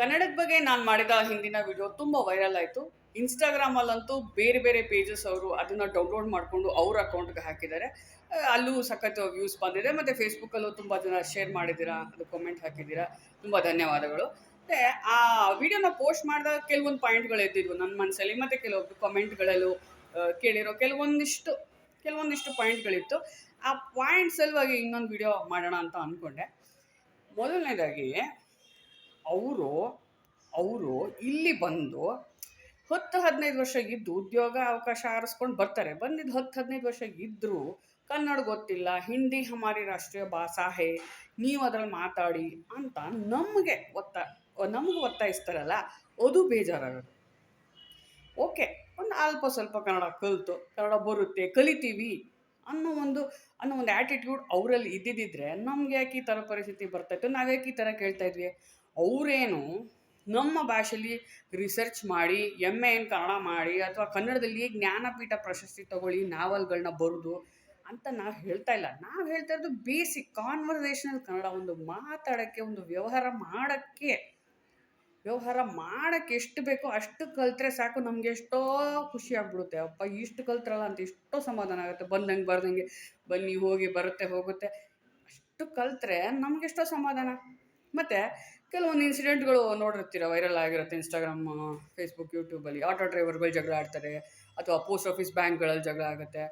ಕನ್ನಡದ ಬಗ್ಗೆ ನಾನು ಮಾಡಿದ ಹಿಂದಿನ ವಿಡಿಯೋ ತುಂಬ ವೈರಲ್ ಆಯಿತು. ಇನ್ಸ್ಟಾಗ್ರಾಮಲ್ಲಂತೂ ಬೇರೆ ಬೇರೆ ಪೇಜಸ್ ಅವರು ಅದನ್ನು ಡೌನ್ಲೋಡ್ ಮಾಡಿಕೊಂಡು ಅವ್ರ ಅಕೌಂಟ್ಗೆ ಹಾಕಿದ್ದಾರೆ. ಅಲ್ಲೂ ಸಖತ್ ವ್ಯೂಸ್ ಬಂದಿದೆ. ಮತ್ತು ಫೇಸ್ಬುಕ್ಕಲ್ಲೂ ತುಂಬ ಜನ ಶೇರ್ ಮಾಡಿದ್ದೀರಾ ಅದು ಕಾಮೆಂಟ್ ಹಾಕಿದ್ದೀರಾ. ತುಂಬ ಧನ್ಯವಾದಗಳು. ಮತ್ತು ಆ ವಿಡಿಯೋನ ಪೋಸ್ಟ್ ಮಾಡಿದಾಗ ಕೆಲವೊಂದು ಪಾಯಿಂಟ್ಗಳು ಎದ್ದಿದ್ವು ನನ್ನ ಮನಸ್ಸಲ್ಲಿ ಮತ್ತು ಕೆಲವೊಬ್ರು ಕಮೆಂಟ್ಗಳಲ್ಲೂ ಕೇಳಿರೋ ಕೆಲವೊಂದಿಷ್ಟು ಕೆಲವೊಂದಿಷ್ಟು ಪಾಯಿಂಟ್ಗಳಿತ್ತು ಆ ಪಾಯಿಂಟ್ ಸಲುವಾಗಿ ಇನ್ನೊಂದು ವಿಡಿಯೋ ಮಾಡೋಣ ಅಂತ ಅಂದ್ಕೊಂಡೆ ಮೊದಲನೇದಾಗಿ ಅವರು ಅವರು ಇಲ್ಲಿ ಬಂದು ಹತ್ತು ಹದಿನೈದು ವರ್ಷ ಇದ್ದು ಉದ್ಯೋಗ ಅವಕಾಶ ಆರಿಸ್ಕೊಂಡು ಬರ್ತಾರೆ. ಬಂದಿದ್ದು ಹತ್ತು ಹದಿನೈದು ವರ್ಷ ಇದ್ದರೂ ಕನ್ನಡ ಗೊತ್ತಿಲ್ಲ, ಹಿಂದಿ ಹಮಾರಿ ರಾಷ್ಟ್ರೀಯ ಭಾಷಾ ಹೇ ನೀವು ಅದ್ರಲ್ಲಿ ಮಾತಾಡಿ ಅಂತ ನಮಗೆ ಒತ್ತ, ನಮಗೆ ಒತ್ತಾಯಿಸ್ತಾರಲ್ಲ, ಅದು ಬೇಜಾರಾಗುತ್ತೆ. ಓಕೆ, ಒಂದು ಅಲ್ಪ ಸ್ವಲ್ಪ ಕನ್ನಡ ಕಲಿತು, ಕನ್ನಡ ಬರುತ್ತೆ, ಕಲಿತೀವಿ ಅನ್ನೋ ಒಂದು ಅನ್ನೋ ಒಂದು ಆ್ಯಟಿಟ್ಯೂಡ್ ಅವರಲ್ಲಿ ಇದ್ದಿದ್ದರೆ ನಮ್ಗೆ ಯಾಕೆ ಈ ಥರ ಪರಿಸ್ಥಿತಿ ಬರ್ತಾಯಿತ್ತು ನಾವು ಯಾಕೆ ಈ ಥರ ಕೇಳ್ತಾ ಇದ್ವಿ? ಅವರೇನು ನಮ್ಮ ಭಾಷೆಲಿ ರಿಸರ್ಚ್ ಮಾಡಿ ಎಂ ಏನು ಕನ್ನಡ ಮಾಡಿ, ಅಥವಾ ಕನ್ನಡದಲ್ಲಿ ಜ್ಞಾನಪೀಠ ಪ್ರಶಸ್ತಿ ತಗೊಳ್ಳಿ ನಾವಲ್ಗಳನ್ನ ಬರೆದು ಅಂತ ನಾವು ಹೇಳ್ತಾ ಇಲ್ಲ. ನಾವು ಹೇಳ್ತಾ ಇರೋದು ಬೇಸಿಕ್ ಕಾನ್ವರ್ಸೇಷನಲ್ ಕನ್ನಡ ಒಂದು ಮಾತಾಡೋಕ್ಕೆ, ಒಂದು ವ್ಯವಹಾರ ಮಾಡೋಕ್ಕೆ. ವ್ಯವಹಾರ ಮಾಡೋಕ್ಕೆ ಎಷ್ಟು ಬೇಕೋ ಅಷ್ಟು ಕಲಿತ್ರೆ ಸಾಕು, ನಮಗೆ ಎಷ್ಟೋ ಖುಷಿ ಆಗ್ಬಿಡುತ್ತೆ. ಅಪ್ಪ, ಇಷ್ಟು ಕಲ್ತ್ರಲ್ಲ ಅಂತ ಎಷ್ಟೋ ಸಮಾಧಾನ ಆಗುತ್ತೆ. ಬಂದಂಗೆ ಬರ್ದಂಗೆ ಬನ್ನಿ, ಹೋಗಿ ಬರುತ್ತೆ, ಹೋಗುತ್ತೆ. ಅಷ್ಟು ಕಲ್ತ್ರೆ ನಮಗೆಷ್ಟೋ ಸಮಾಧಾನ. ಮತ್ತು ಕೆಲವೊಂದು ಇನ್ಸಿಡೆಂಟ್ಗಳು ನೋಡಿರ್ತೀರ ವೈರಲ್ ಆಗಿರುತ್ತೆ ಇನ್ಸ್ಟಾಗ್ರಾಮ್ ಫೇಸ್ಬುಕ್ ಯೂಟ್ಯೂಬಲ್ಲಿ ಆಟೋ ಡ್ರೈವರ್ಗಳು ಜಗಳ ಆಡ್ತಾರೆ, ಅಥವಾ ಪೋಸ್ಟ್ ಆಫೀಸ್ ಬ್ಯಾಂಕ್ಗಳಲ್ಲಿ ಜಗಳ ಆಗುತ್ತೆ.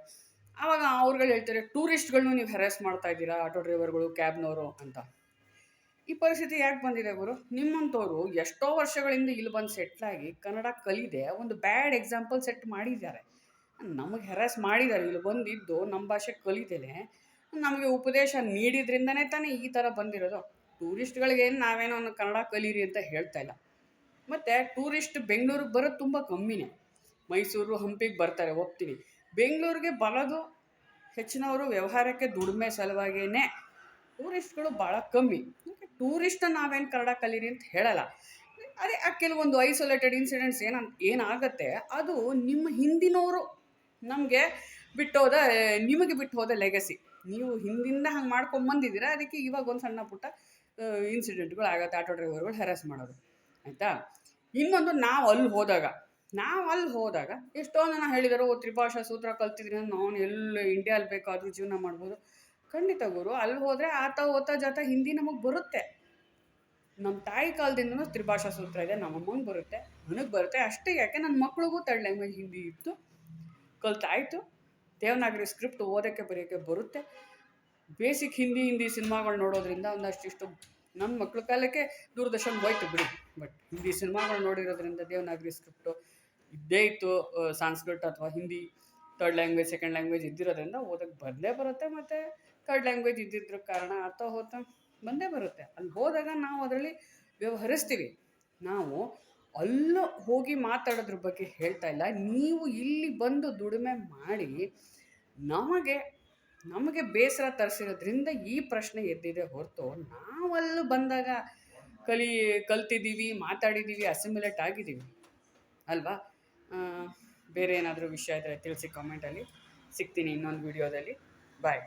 ಆವಾಗ ಅವ್ರುಗಳು ಹೇಳ್ತಾರೆ ಟೂರಿಸ್ಟ್ಗಳನ್ನೂ ನೀವು ಹೆರಾಸ್ ಮಾಡ್ತಾ ಇದ್ದೀರಾ ಆಟೋ ಡ್ರೈವರ್ಗಳು ಕ್ಯಾಬ್ನವರು ಅಂತ. ಈ ಪರಿಸ್ಥಿತಿ ಯಾಕೆ ಬಂದಿದೆ ಗುರು? ನಿಮ್ಮಂಥವ್ರು ಎಷ್ಟೋ ವರ್ಷಗಳಿಂದ ಇಲ್ಲಿ ಬಂದು ಸೆಟ್ಲಾಗಿ ಕನ್ನಡ ಕಲಿದೆ, ಒಂದು ಬ್ಯಾಡ್ ಎಕ್ಸಾಂಪಲ್ ಸೆಟ್ ಮಾಡಿದ್ದಾರೆ. ನಮಗೆ ಹೆರಾಸ್ ಮಾಡಿದ್ದಾರೆ, ಇಲ್ಲಿ ಬಂದಿದ್ದು ನಮ್ಮ ಭಾಷೆ ಕಲಿತೇನೆ. ನಮಗೆ ಉಪದೇಶ ನೀಡಿದ್ರಿಂದನೇ ತಾನೇ ಈ ಥರ ಬಂದಿರೋದು. ಟೂರಿಸ್ಟ್ಗಳಿಗೆ ನಾವೇನೋ ಒಂದು ಕನ್ನಡ ಕಲೀರಿ ಅಂತ ಹೇಳ್ತಾ ಇಲ್ಲ. ಮತ್ತು ಟೂರಿಸ್ಟ್ ಬೆಂಗಳೂರಿಗೆ ಬರೋದು ತುಂಬ ಕಮ್ಮಿನೇ. ಮೈಸೂರು, ಹಂಪಿಗೆ ಬರ್ತಾರೆ, ಹೋಗ್ತೀನಿ. ಬೆಂಗಳೂರಿಗೆ ಬರೋದು ಹೆಚ್ಚಿನವರು ವ್ಯವಹಾರಕ್ಕೆ ದುಡಿಮೆ ಸಲುವಾಗಿಯೇ ಟೂರಿಸ್ಟ್ಗಳು ಭಾಳ ಕಮ್ಮಿ. ಟೂರಿಸ್ಟ್ ನಾವೇನು ಕನ್ನಡ ಕಲೀರಿ ಅಂತ ಹೇಳಲ್ಲ. ಅದೇ ಆ ಕೆಲವೊಂದು ಐಸೋಲೇಟೆಡ್ ಇನ್ಸಿಡೆಂಟ್ಸ್ ಏನ, ಏನಾಗುತ್ತೆ, ಅದು ನಿಮ್ಮ ಹಿಂದಿನವರು ನಮಗೆ ಬಿಟ್ಟೋದ ನಿಮಗೆ ಬಿಟ್ಟು ಹೋದ ಲೆಗಸಿ ನೀವು ಹಿಂದಿಂದ ಹಂಗೆ ಮಾಡ್ಕೊಂಡು ಬಂದಿದ್ದೀರಾ ಅದಕ್ಕೆ ಇವಾಗ ಒಂದು ಸಣ್ಣ ಪುಟ್ಟ ಇನ್ಸಿಡೆಂಟ್ಗಳು ಆಗುತ್ತೆ ಆಟೋ ಡ್ರೈವರ್ಗಳು ಹೆರಾಸ್ ಮಾಡೋದು, ಆಯಿತಾ? ಇನ್ನೊಂದು ನಾವು ಅಲ್ಲಿ ಹೋದಾಗ, ನಾವು ಅಲ್ಲಿ ಹೋದಾಗ ಎಷ್ಟೋ ಜನ ಹೇಳಿದರು ತ್ರಿಭಾಷಾ ಸೂತ್ರ ಕಲ್ತಿದ್ರಿ ನಾನು ಎಲ್ಲ ಇಂಡಿಯಲ್ಲಿ ಬೇಕಾದರೂ ಜೀವನ ಮಾಡ್ಬೋದು. ಖಂಡಿತ ಗುರು ಅಲ್ಲಿ ಹೋದರೆ ಆತ, ಓತ, ಜಾತ, ಹಿಂದಿ ನಮಗೆ ಬರುತ್ತೆ. ನಮ್ಮ ತಾಯಿ ಕಾಲದಿಂದನೂ ತ್ರಿಭಾಷಾ ಸೂತ್ರ ಇದೆ, ನಮ್ಮ ಅಮ್ಮಂಗೆ ಬರುತ್ತೆ, ನನಗೆ ಬರುತ್ತೆ. ಅಷ್ಟೇ ಯಾಕೆ ನನ್ನ ಮಕ್ಳಿಗೂ ತರ್ಡ್ ಲ್ಯಾಂಗ್ವೇಜ್ ಹಿಂದಿ ಇತ್ತು, ಕಲ್ತಾಯಿತು. ದೇವನಾಗರಿ ಸ್ಕ್ರಿಪ್ಟ್ ಓದೋಕ್ಕೆ, ಬರೆಯೋಕ್ಕೆ ಬರುತ್ತೆ. ಬೇಸಿಕ್ ಹಿಂದಿ ಹಿಂದಿ ಸಿನಿಮಾಗಳು ನೋಡೋದ್ರಿಂದ ಒಂದಷ್ಟಿಷ್ಟು ನನ್ನ ಮಕ್ಕಳ ಕಾಲಕ್ಕೆ ದೂರದರ್ಶನ್ ಹೋಯ್ತು ಬಿಡಿ. ಬಟ್ ಹಿಂದಿ ಸಿನಿಮಾಗಳು ನೋಡಿರೋದ್ರಿಂದ ದೇವನಾಗರಿ ಸ್ಕ್ರಿಪ್ಟು ಇದ್ದೇ ಇತ್ತು. ಸಾಂಸ್ಕೃತ ಅಥವಾ Hindi third language second language ಇದ್ದಿರೋದ್ರಿಂದ ಓದಕ್ಕೆ ಬಂದೇ ಬರುತ್ತೆ ಮತ್ತು ತರ್ಡ್ ಲ್ಯಾಂಗ್ವೇಜ್ ಇದ್ದಿದ್ರ ಕಾರಣ ಅರ್ಥ ಹೋತ ಬಂದೇ ಬರುತ್ತೆ. ಅಲ್ಲಿ ಹೋದಾಗ ನಾವು ಅದರಲ್ಲಿ ವ್ಯವಹರಿಸ್ತೀವಿ. ನಾವು ಅಲ್ಲೂ ಹೋಗಿ ಮಾತಾಡೋದ್ರ ಬಗ್ಗೆ ಹೇಳ್ತಾ ಇಲ್ಲ. ನೀವು ಇಲ್ಲಿ ಬಂದು ದುಡಿಮೆ ಮಾಡಿ ನಮಗೆ ನಮಗೆ ಬೇಸರ ತರಿಸಿರೋದ್ರಿಂದ ಈ ಪ್ರಶ್ನೆ ಎದ್ದಿದೆ ಹೊರತು ನಾವಲ್ಲೂ ಬಂದಾಗ ಕಲಿ, ಕಲ್ತಿದ್ದೀವಿ, ಮಾತಾಡಿದ್ದೀವಿ ಅಸಿಮ್ಯುಲೇಟ್ ಆಗಿದ್ದೀವಿ. ಅಲ್ವಾ? ಬೇರೆ ಏನಾದರೂ ವಿಷಯ ಇದ್ದರೆ ತಿಳಿಸಿ ಕಾಮೆಂಟಲ್ಲಿ ಸಿಗ್ತೀನಿ ಇನ್ನೊಂದು ವಿಡಿಯೋದಲ್ಲಿ ಬಾಯ್